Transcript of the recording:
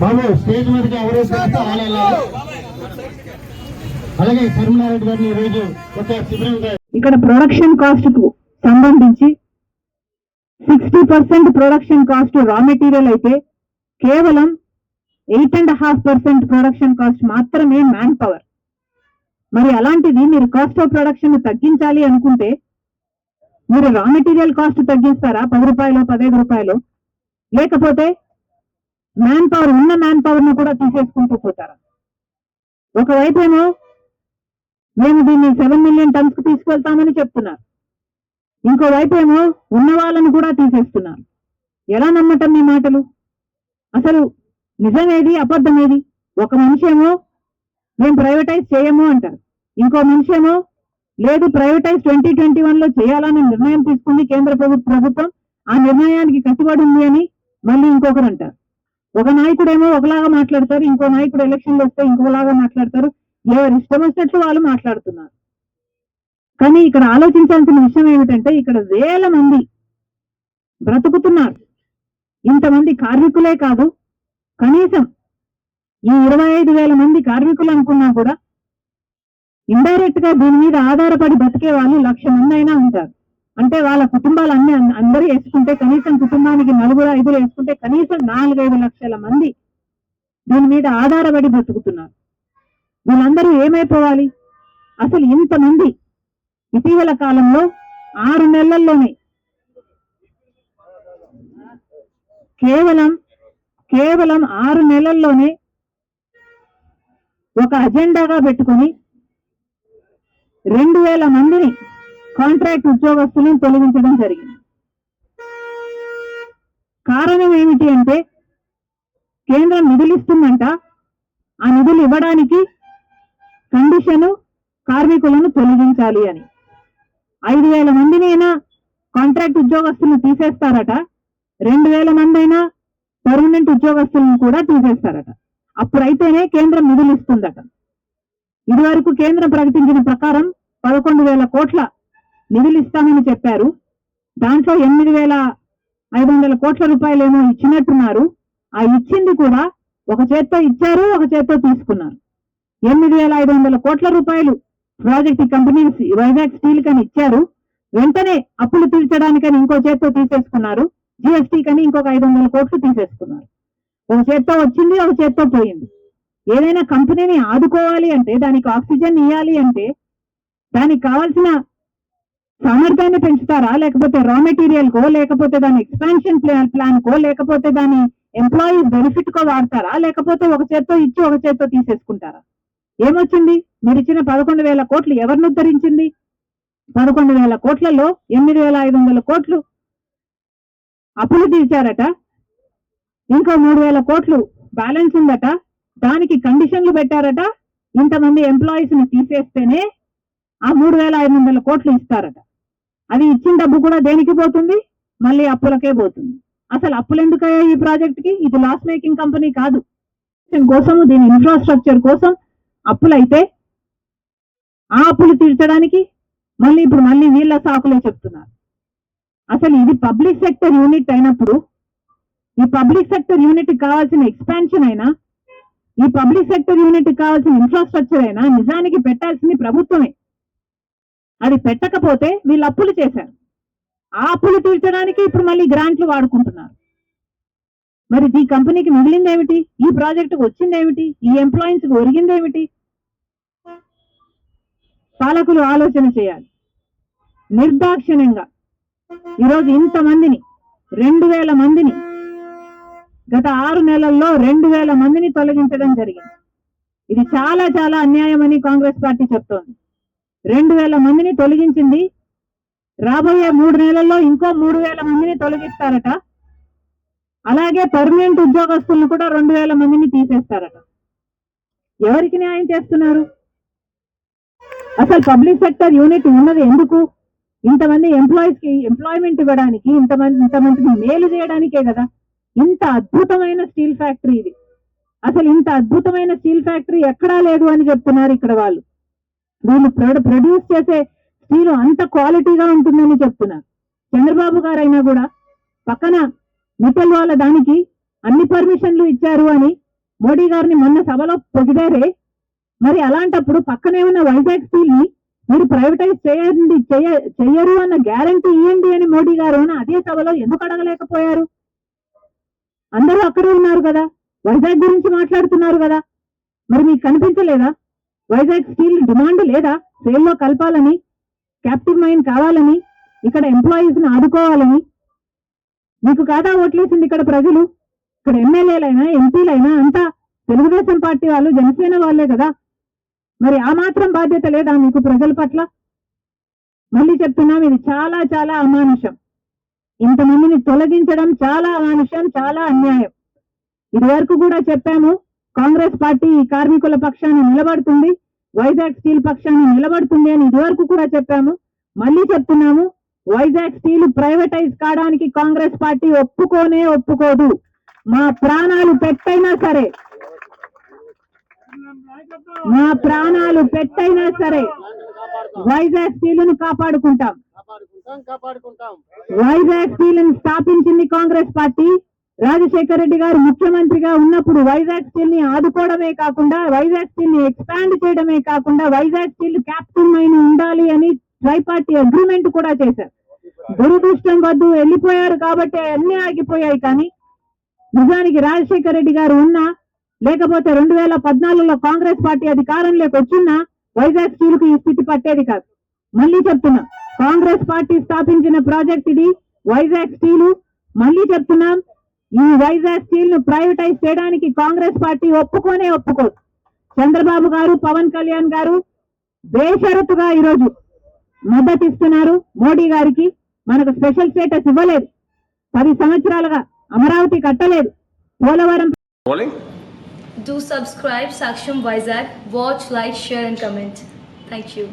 బాబు stage మీదకి ఎవరు వస్తే అలాగే శర్మనారెడ్డి గారిని ఈరోజు ఒక శిబిరం ఇక్కడ ప్రొడక్షన్ కాస్ట్కు సంబంధించి sixty percent production cost raw material అయితే కేవలం eight and half percent production cost మాత్రమే మ్యాన్ పవర్ మరి అలాంటిది మీరు కాస్ట్ ఆఫ్ ప్రొడక్షన్ తగ్గించాలి అనుకుంటే మీరు రా మెటీరియల్ కాస్ట్ తగ్గిస్తారా? పది రూపాయలు పదహైదు రూపాయలు? లేకపోతే మ్యాన్ పవర్ ఉన్న మ్యాన్ పవర్ను కూడా తీసేసుకుంటూ పోతారా? ఒకవైపు ఏమో మేము దీన్ని సెవెన్ మిలియన్ టన్స్కు తీసుకెళ్తామని చెప్తున్నారు. ఇంకోవైపు ఏమో ఉన్న వాళ్ళని కూడా తీసేస్తున్నారు. ఎలా నమ్మటం మీ మాటలు? అసలు నిజమేది అబద్ధమేది? ఒక మనిషి ఏమో మేము ప్రైవేటైజ్ చేయము అంటారు. ఇంకో మనిషి ఏమో లేదు ప్రైవేటైజ్ ట్వంటీ ట్వంటీ వన్లో చేయాలని నిర్ణయం తీసుకుంది కేంద్ర ప్రభుత్వం. ఆ నిర్ణయానికి కట్టుబడి ఉంది అని మళ్ళీ ఇంకొకరు అంటారు ఒక నాయకుడేమో ఒకలాగా మాట్లాడతారు ఇంకో నాయకుడు ఎలక్షన్లు వస్తే ఇంకోలాగా మాట్లాడతారు. ఎవరు ఇష్టం వచ్చినట్లు వాళ్ళు మాట్లాడుతున్నారు. కానీ ఇక్కడ ఆలోచించాల్సిన విషయం ఏమిటంటే ఇక్కడ వేల మంది బ్రతుకుతున్నారు. ఇంతమంది కార్మికులే కాదు కనీసం ఈ ఇరవై ఐదు వేల మంది కార్మికులు అనుకున్నా కూడా ఇండైరెక్ట్గా దీని మీద ఆధారపడి బతికే వాళ్ళు లక్ష మంది అయినా ఉంటారు. అంటే వాళ్ళ కుటుంబాలు అన్ని అందరూ వేసుకుంటే కనీసం కుటుంబానికి నలుగురు ఐదుగురు వేసుకుంటే కనీసం నాలుగైదు లక్షల మంది దీని మీద ఆధారపడి బతుకుతున్నారు. వీళ్ళందరూ ఏమైపోవాలి? అసలు ఇంతమంది ఇటీవల కాలంలో ఆరు నెలల్లోనే కేవలం కేవలం ఆరు నెలల్లోనే ఒక అజెండాగా పెట్టుకొని రెండు వేల మందిని కాంట్రాక్ట్ ఉద్యోగస్తులను తొలగించడం జరిగింది. కారణం ఏమిటి అంటే కేంద్రం నిధులు ఇస్తుందంట. ఆ నిధులు ఇవ్వడానికి కండిషను కార్మికులను తొలగించాలి అని. ఐదు వేల మందిని అయినా కాంట్రాక్ట్ ఉద్యోగస్తులను తీసేస్తారట. రెండు వేల మంది అయినా పర్మనెంట్ ఉద్యోగస్తులను కూడా తీసేస్తారట. అప్పుడైతేనే కేంద్రం నిధులు ఇస్తుందట. ఇదివరకు కేంద్రం ప్రకటించిన ప్రకారం పదకొండు వేల కోట్ల నిధులు ఇస్తామని చెప్పారు. దాంట్లో ఎనిమిది వేల ఐదు వందల కోట్ల రూపాయలేమో ఇచ్చినట్టున్నారు. ఆ ఇచ్చింది కూడా ఒక చేత్తో ఇచ్చారు ఒక చేత్తో తీసుకున్నారు. ఎనిమిది వేల ఐదు వందల కోట్ల రూపాయలు ప్రాజెక్ట్ కంపెనీ వైజాగ్ స్టీల్ కని ఇచ్చారు. వెంటనే అప్పులు తీర్చడానికని ఇంకో చేత్తో తీసేసుకున్నారు. జిఎస్టీ కని ఇంకొక ఐదు వందల కోట్లు తీసేసుకున్నారు. ఒక చేత్తో వచ్చింది ఒక చేత్తో పోయింది. ఏదైనా కంపెనీని ఆదుకోవాలి అంటే దానికి ఆక్సిజన్ ఇవ్వాలి అంటే దానికి కావాల్సిన సామర్థ్యాన్ని పెంచుతారా? లేకపోతే రా మెటీరియల్ కో లేకపోతే దాని ఎక్స్పాన్షన్ ప్లాన్ కో లేకపోతే దాని ఎంప్లాయీ బెనిఫిట్ కో వాడతారా? లేకపోతే ఒక చేత్తో ఇచ్చి ఒక చేత్తో తీసేసుకుంటారా? ఏమొచ్చింది? మీరు ఇచ్చిన పదకొండు వేల కోట్లు ఎవరిని ఉద్ధరించింది? పదకొండు వేల కోట్లలో ఎనిమిది వేల ఐదు వందల కోట్లు అప్పులు తీర్చారట. ఇంకో మూడు వేల కోట్లు బ్యాలెన్స్ ఉందట. దానికి కండిషన్లు పెట్టారట. ఇంతమంది ఎంప్లాయీస్ని తీసేస్తేనే ఆ మూడు వేల ఐదు వందల కోట్లు ఇస్తారట. అది ఇచ్చిన డబ్బు కూడా దేనికి పోతుంది? మళ్ళీ అప్పులకే పోతుంది. అసలు అప్పులు ఎందుకయ్యా ఈ ప్రాజెక్ట్కి ఇది లాస్ మేకింగ్ కంపెనీ కాదు. కోసము దీని ఇన్ఫ్రాస్ట్రక్చర్ కోసం అప్పులైతే ఆ అప్పులు తీర్చడానికి మళ్ళీ ఇప్పుడు మళ్ళీ వీళ్ళ సాకులే చెప్తున్నారు. అసలు ఇది పబ్లిక్ సెక్టర్ యూనిట్ అయినప్పుడు ఈ పబ్లిక్ సెక్టర్ యూనిట్ కావాల్సిన ఎక్స్పాన్షన్ అయినా ఈ పబ్లిక్ సెక్టర్ యూనిట్ కావాల్సిన ఇన్ఫ్రాస్ట్రక్చర్ అయినా నిజానికి పెట్టాల్సింది ప్రభుత్వమే. అది పెట్టకపోతే వీళ్ళు అప్పులు చేశారు. ఆ అప్పులు తీర్చడానికి ఇప్పుడు మళ్ళీ గ్రాంట్లు వాడుకుంటున్నారు. మరి ఈ కంపెనీకి మిగిలింది ఏమిటి? ఈ ప్రాజెక్టుకు వచ్చింది ఏమిటి? ఈ ఎంప్లాయీస్కి ఒరిగింది ఏమిటి? పాలకులు ఆలోచన చేయాలి. నిర్దాక్షిణ్యంగా. ఈరోజు ఇంతమందిని రెండు వేల మందిని గత ఆరు నెలల్లో రెండు వేల మందిని తొలగించడం జరిగింది. ఇది చాలా చాలా అన్యాయమని కాంగ్రెస్ పార్టీ చెప్తోంది. రెండు వేల మందిని తొలగించింది. రాబోయే మూడు నెలల్లో ఇంకో మూడు వేల మందిని తొలగిస్తారట. అలాగే పర్మనెంట్ ఉద్యోగస్తులను కూడా రెండు వేల మందిని తీసేస్తారట. ఎవరికి న్యాయం చేస్తున్నారు? అసలు పబ్లిక్ సెక్టర్ యూనిట్ ఉన్నది ఎందుకు? ఇంతమంది ఎంప్లాయీస్కి ఎంప్లాయ్మెంట్ ఇవ్వడానికి ఇంతమంది ఇంతమందికి మేలు చేయడానికే కదా. ఇంత అద్భుతమైన స్టీల్ ఫ్యాక్టరీ ఇది. అసలు ఇంత అద్భుతమైన స్టీల్ ఫ్యాక్టరీ ఎక్కడా లేదు అని చెప్తున్నారు ఇక్కడ వాళ్ళు. వీళ్ళు ప్రొడ్యూస్ చేసే స్టీల్ అంత క్వాలిటీగా ఉంటుందని చెప్తున్నారు. చంద్రబాబు గారైనా కూడా పక్కన మిట్టల్ వాళ్ళ దానికి అన్ని పర్మిషన్లు ఇచ్చారు అని మోడీ గారిని మొన్న సభలో పొగిడారే. మరి అలాంటప్పుడు పక్కనే ఉన్న వైజాగ్ స్టీల్ని మీరు ప్రైవేటైజ్ చేయండి చేయ- చెయ్యరు అన్న గ్యారంటీ ఇవ్వండి అని మోడీ గారు అని అదే సభలో ఎందుకు అడగలేకపోయారు? అందరూ అక్కడే ఉన్నారు కదా? వైజాగ్ గురించి మాట్లాడుతున్నారు కదా? మరి మీకు కనిపించలేదా? వైజాగ్ స్టీల్ డిమాండ్ లేదా? సేల్లో కలపాలని క్యాప్టివ్ మైన్ కావాలని ఇక్కడ ఎంప్లాయీస్ని ఆదుకోవాలని? మీకు కాదా ఓట్లేసింది ఇక్కడ ప్రజలు? ఇక్కడ ఎమ్మెల్యేలైనా ఎంపీలైనా అంతా తెలుగుదేశం పార్టీ వాళ్ళు జనసేన వాళ్ళే కదా? మరి ఆ మాత్రం బాధ్యత లేదా మీకు ప్రజల పట్ల? మళ్ళీ చెప్తున్నాం ఇది చాలా చాలా అమానుషం. ఇంతమందిని తొలగించడం చాలా అమానుషం చాలా అన్యాయం. ఇది వరకు కూడా చెప్పాము కాంగ్రెస్ పార్టీ ఈ కార్మికుల పక్షాన్ని నిలబడుతుంది వైజాగ్ స్టీల్ పక్షాన్ని నిలబడుతుంది అని ఇదివరకు కూడా చెప్పాము. మళ్ళీ చెప్తున్నాము వైజాగ్ స్టీల్ ప్రైవేటైజ్ కావడానికి కాంగ్రెస్ పార్టీ ఒప్పుకోనే ఒప్పుకోదు. మా ప్రాణాలు పెట్టైనా సరే మా ప్రాణాలు పెట్టైనా సరే వైజాగ్ స్టీల్ను కాపాడుకుంటాం. కాపాడుకుంటాం. వైజాగ్ స్టీల్ స్థాపించింది కాంగ్రెస్ పార్టీ. రాజశేఖర రెడ్డి గారు ముఖ్యమంత్రిగా ఉన్నప్పుడు వైజాగ్ స్టీల్ని ఆదుకోవడమే కాకుండా వైజాగ్ స్టీల్ని ఎక్స్పాండ్ చేయడమే కాకుండా వైజాగ్ స్టీల్ క్యాప్టెన్ మైన్ ఉండాలి అని ట్రై పార్టీ అగ్రిమెంట్ కూడా చేశారు. దురదృష్టం వద్దు వెళ్ళిపోయారు కాబట్టి అన్ని ఆగిపోయాయి కానీ నిజానికి రాజశేఖర రెడ్డి గారు ఉన్నా లేకపోతే రెండు వేల పద్నాలుగులో కాంగ్రెస్ పార్టీ అధికారంలోకి వచ్చినా వైజాగ్ స్టీల్కు ఈ స్థితి పట్టేది కాదు. మళ్ళీ చెప్తున్నా కాంగ్రెస్ పార్టీ స్థాపించిన ప్రాజెక్ట్ ఇది వైజాగ్ స్టీల్ మళ్ళీ చెప్తున్నాం ఈ వైజాగ్ స్టీల్ను ప్రైవేటైజ్ చేయడానికి కాంగ్రెస్ పార్టీ ఒప్పుకోనే ఒప్పుకోదు చంద్రబాబు గారు పవన్ కళ్యాణ్ గారు బేషరతుగా ఈరోజు మద్దతు ఇస్తున్నారు మోడీ గారికి మనకు స్పెషల్ స్టేటస్ ఇవ్వలేదు పది సంవత్సరాలుగా అమరావతి కట్టలేదు Polavaram? Do subscribe Saksham Vizag. Watch, like, share, and comment. Thank you.